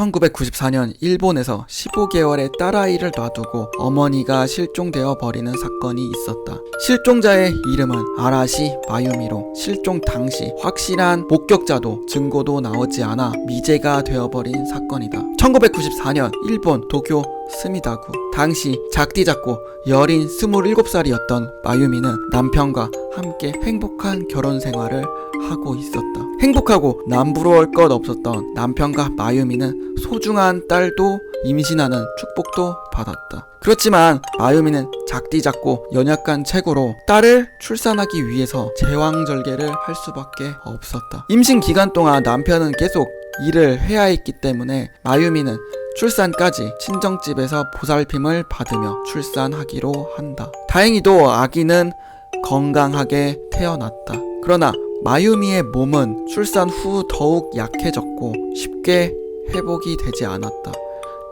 1994년 일본에서 15개월의 딸아이를 놔두고 어머니가 실종되어 버리는 사건이 있었다. 실종자의 이름은 아라시 마유미로 실종 당시 확실한 목격자도 증거도 나오지 않아 미제가 되어버린 사건이다. 1994년 일본 도쿄 스미다구 당시 작디 작고 여린 27살이었던 마유미는 남편과 함께 행복한 결혼 생활을 하고 있었다. 행복하고 남부러울 것 없었던 남편과 마유미는 소중한 딸도 임신하는 축복도 받았다. 그렇지만 마유미는 작디 작고 연약한 체구로 딸을 출산하기 위해서 제왕절개를 할 수밖에 없었다. 임신 기간 동안 남편은 계속 일을 해야 했기 때문에 마유미는 출산까지 친정집에서 보살핌을 받으며 출산하기로 한다. 다행히도 아기는 건강하게 태어났다. 그러나 마유미의 몸은 출산 후 더욱 약해졌고 쉽게 회복이 되지 않았다.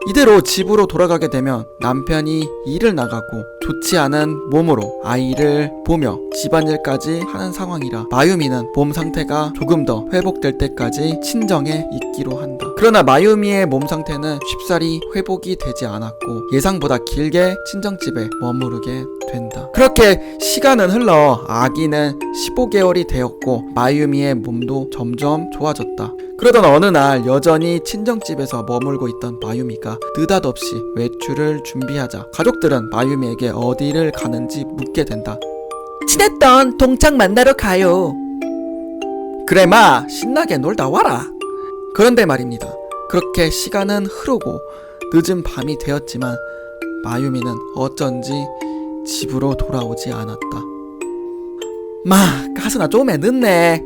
이대로 집으로 돌아가게 되면 남편이 일을 나가고 좋지 않은 몸으로 아이를 보며 집안일까지 하는 상황이라 마유미는 몸 상태가 조금 더 회복될 때까지 친정에 있기로 한다. 그러나 마유미의 몸 상태는 쉽사리 회복이 되지 않았고 예상보다 길게 친정집에 머무르게 된다. 그렇게 시간은 흘러 아기는 15개월이 되었고 마유미의 몸도 점점 좋아졌다. 그러던 어느 날 여전히 친정집에서 머물고 있던 마유미가 느닷없이 외출을 준비하자 가족들은 마유미에게 어디를 가는지 묻게 된다. 친했던 동창 만나러 가요. 그래 마 신나게 놀다 와라. 그런데 말입니다. 그렇게 시간은 흐르고 늦은 밤이 되었지만 마유미는 어쩐지 집으로 돌아오지 않았다. 마 가스나 좀에 늦네.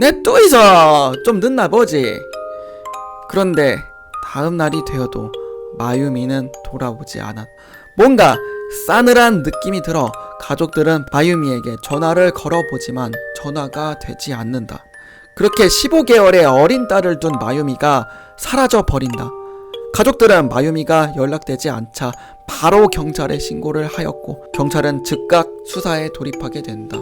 냅둬 있어 좀 늦나 보지 그런데 다음 날이 되어도 마유미는 돌아오지 않았 뭔가 싸늘한 느낌이 들어 가족들은 마유미에게 전화를 걸어보지만 전화가 되지 않는다 그렇게 15개월의 어린 딸을 둔 마유미가 사라져 버린다. 가족들은 마유미가 연락되지 않자 바로 경찰에 신고를 하였고 경찰은 즉각 수사에 돌입하게 된다.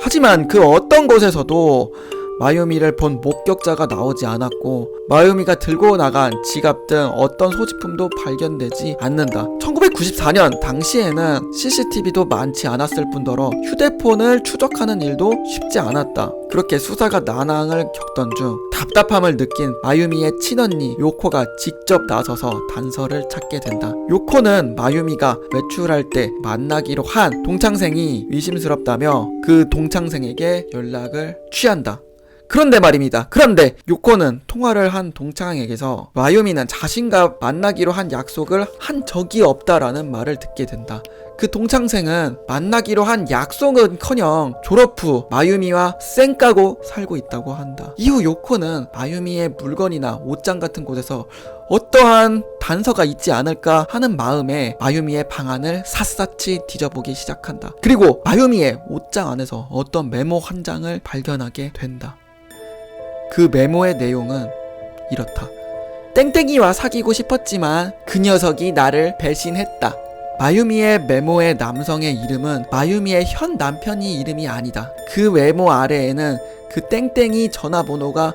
하지만 그 어떤 곳에서도 마유미를 본 목격자가 나오지 않았고 마유미가 들고 나간 지갑 등 어떤 소지품도 발견되지 않는다. 1994년 당시에는 CCTV도 많지 않았을 뿐더러 휴대폰을 추적하는 일도 쉽지 않았다. 그렇게 수사가 난항을 겪던 중 답답함을 느낀 마유미의 친언니 요코가 직접 나서서 단서를 찾게 된다. 요코는 마유미가 외출할 때 만나기로 한 동창생이 의심스럽다며 그 동창생에게 연락을 취한다. 그런데 말입니다. 그런데 요코는 통화를 한 동창에게서 마유미는 자신과 만나기로 한 약속을 한 적이 없다라는 말을 듣게 된다. 그 동창생은 만나기로 한 약속은 커녕 졸업 후 마유미와 쌩 까고 살고 있다고 한다. 이후 요코는 마유미의 물건이나 옷장 같은 곳에서 어떠한 단서가 있지 않을까 하는 마음에 마유미의 방안을 샅샅이 뒤져보기 시작한다. 그리고 마유미의 옷장 안에서 어떤 메모 한 장을 발견하게 된다. 그 메모의 내용은 이렇다. 땡땡이와 사귀고 싶었지만 그 녀석이 나를 배신했다. 마유미의 메모의 남성의 이름은 마유미의 현 남편이 이름이 아니다. 그 메모 아래에는 그 땡땡이 전화번호가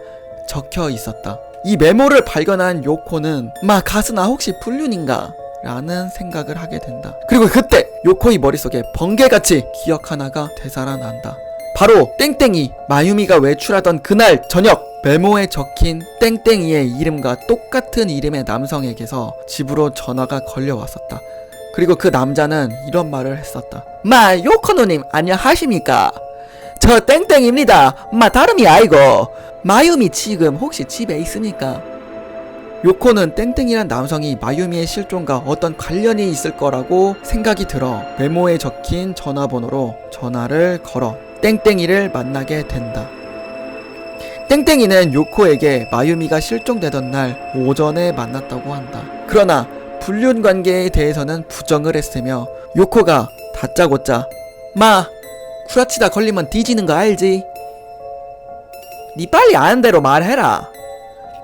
적혀 있었다. 이 메모를 발견한 요코는 마 가스나 혹시 불륜인가? 라는 생각을 하게 된다. 그리고 그때 요코의 머릿속에 번개같이 기억 하나가 되살아난다. 바로 땡땡이 마유미가 외출하던 그날 저녁 메모에 적힌 땡땡이의 이름과 똑같은 이름의 남성에게서 집으로 전화가 걸려왔었다. 그리고 그 남자는 이런 말을 했었다. 마 요코노님 안녕하십니까? 저 땡땡입니다. 마 다름이 아니고 마유미 지금 혹시 집에 있습니까? 요코는 땡땡이란 남성이 마유미의 실종과 어떤 관련이 있을 거라고 생각이 들어 메모에 적힌 전화번호로 전화를 걸어 땡땡이를 만나게 된다. 땡땡이는 요코에게 마유미가 실종되던 날 오전에 만났다고 한다. 그러나 불륜 관계에 대해서는 부정을 했으며 요코가 다짜고짜 마 쿠라치다 걸리면 뒤지는 거 알지? 니 빨리 아는 대로 말해라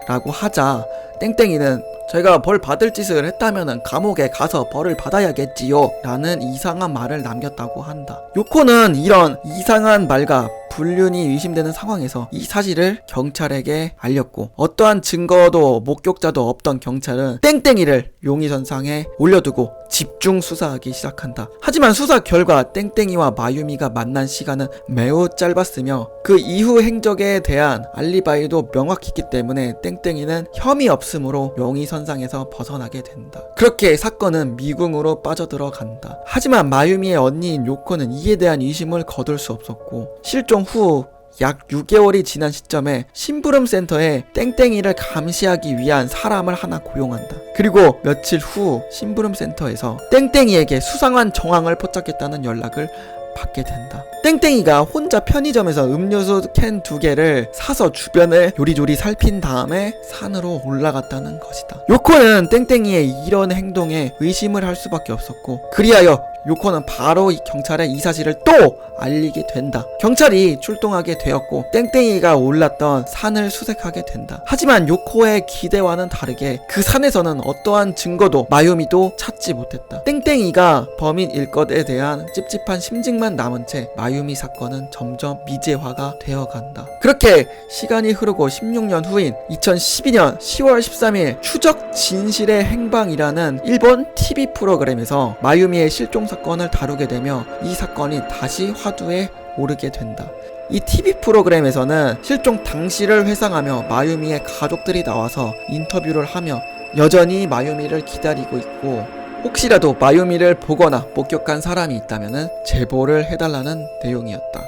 라고 하자 땡땡이는 제가 벌 받을 짓을 했다면은 감옥에 가서 벌을 받아야겠지요. 라는 이상한 말을 남겼다고 한다. 요코는 이런 이상한 말과 불륜이 의심되는 상황에서 이 사실을 경찰에게 알렸고 어떠한 증거도 목격자도 없던 경찰은 땡땡이를 용의선상에 올려두고 집중 수사하기 시작한다. 하지만 수사 결과 땡땡이와 마유미가 만난 시간은 매우 짧았으며 그 이후 행적에 대한 알리바이도 명확했기 때문에 땡땡이는 혐의 없음으로 용의선 상에서 벗어나게 된다. 그렇게 사건은 미궁으로 빠져들어간다. 하지만 마유미의 언니인 요코는 이에 대한 의심을 거둘 수 없었고 실종 후약 6개월이 지난 시점에 심부름 센터에 땡땡이를 감시하기 위한 사람을 하나 고용한다. 그리고 며칠 후 심부름 센터에서 땡땡이에게 수상한 정황을 포착했다는 연락을 받게 된다. 땡땡이가 혼자 편의점에서 음료수 캔 두 개를 사서 주변을 요리조리 살핀 다음에 산으로 올라갔다는 것이다. 요코는 땡땡이의 이런 행동에 의심을 할 수밖에 없었고 그리하여 요코는 바로 이 경찰에 이 사실을 또 알리게 된다. 경찰이 출동하게 되었고 땡땡이가 올랐던 산을 수색하게 된다. 하지만 요코의 기대와는 다르게 그 산에서는 어떠한 증거도 마요미도 찾지 못했다. 땡땡이가 범인일 것에 대한 찝찝한 심증 만 남은 채 마유미 사건은 점점 미제화가 되어간다. 그렇게 시간이 흐르고 16년 후인 2012년 10월 13일 추적 진실의 행방이라는 일본 TV 프로그램에서 마유미의 실종 사건을 다루게 되며 이 사건이 다시 화두에 오르게 된다. 이 TV 프로그램에서는 실종 당시를 회상하며 마유미의 가족들이 나와서 인터뷰를 하며 여전히 마유미를 기다리고 있고 혹시라도 마유미를 보거나 목격한 사람이 있다면 제보를 해달라는 내용이었다.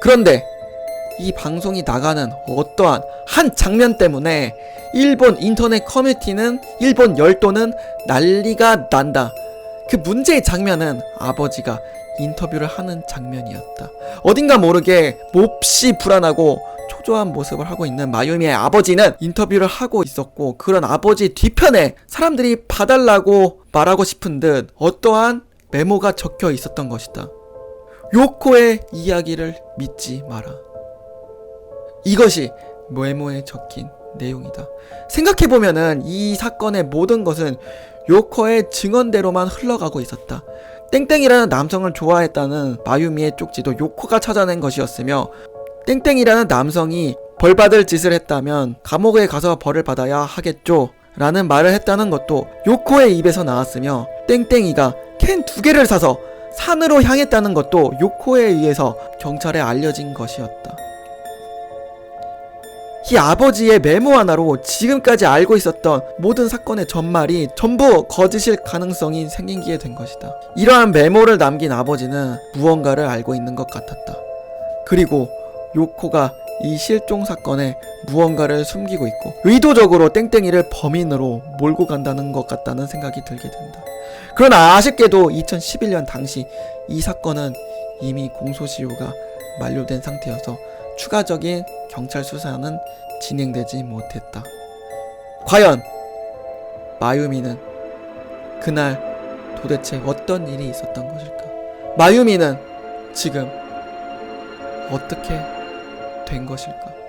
그런데 이 방송이 나가는 어떠한 한 장면 때문에 일본 인터넷 커뮤니티는 일본 열도는 난리가 난다. 그 문제의 장면은 아버지가 인터뷰를 하는 장면이었다. 어딘가 모르게 몹시 불안하고 초조한 모습을 하고 있는 마유미의 아버지는 인터뷰를 하고 있었고 그런 아버지 뒤편에 사람들이 봐달라고 말하고 싶은 듯 어떠한 메모가 적혀 있었던 것이다. 요코의 이야기를 믿지 마라. 이것이 메모에 적힌 내용이다. 생각해보면은 이 사건의 모든 것은 요코의 증언대로만 흘러가고 있었다. 땡땡이라는 남성을 좋아했다는 마유미의 쪽지도 요코가 찾아낸 것이었으며 땡땡이라는 남성이 벌 받을 짓을 했다면 감옥에 가서 벌을 받아야 하겠죠. 라는 말을 했다는 것도 요코의 입에서 나왔으며 땡땡이가 캔 두 개를 사서 산으로 향했다는 것도 요코에 의해서 경찰에 알려진 것이었다. 이 아버지의 메모 하나로 지금까지 알고 있었던 모든 사건의 전말이 전부 거짓일 가능성이 생기게 된 것이다. 이러한 메모를 남긴 아버지는 무언가를 알고 있는 것 같았다. 그리고 요코가 이 실종 사건에 무언가를 숨기고 있고 의도적으로 땡땡이를 범인으로 몰고 간다는 것 같다는 생각이 들게 된다. 그러나 아쉽게도 2011년 당시 이 사건은 이미 공소시효가 만료된 상태여서 추가적인 경찰 수사는 진행되지 못했다. 과연 마유미는 그날 도대체 어떤 일이 있었던 것일까? 마유미는 지금 어떻게 된 것일까?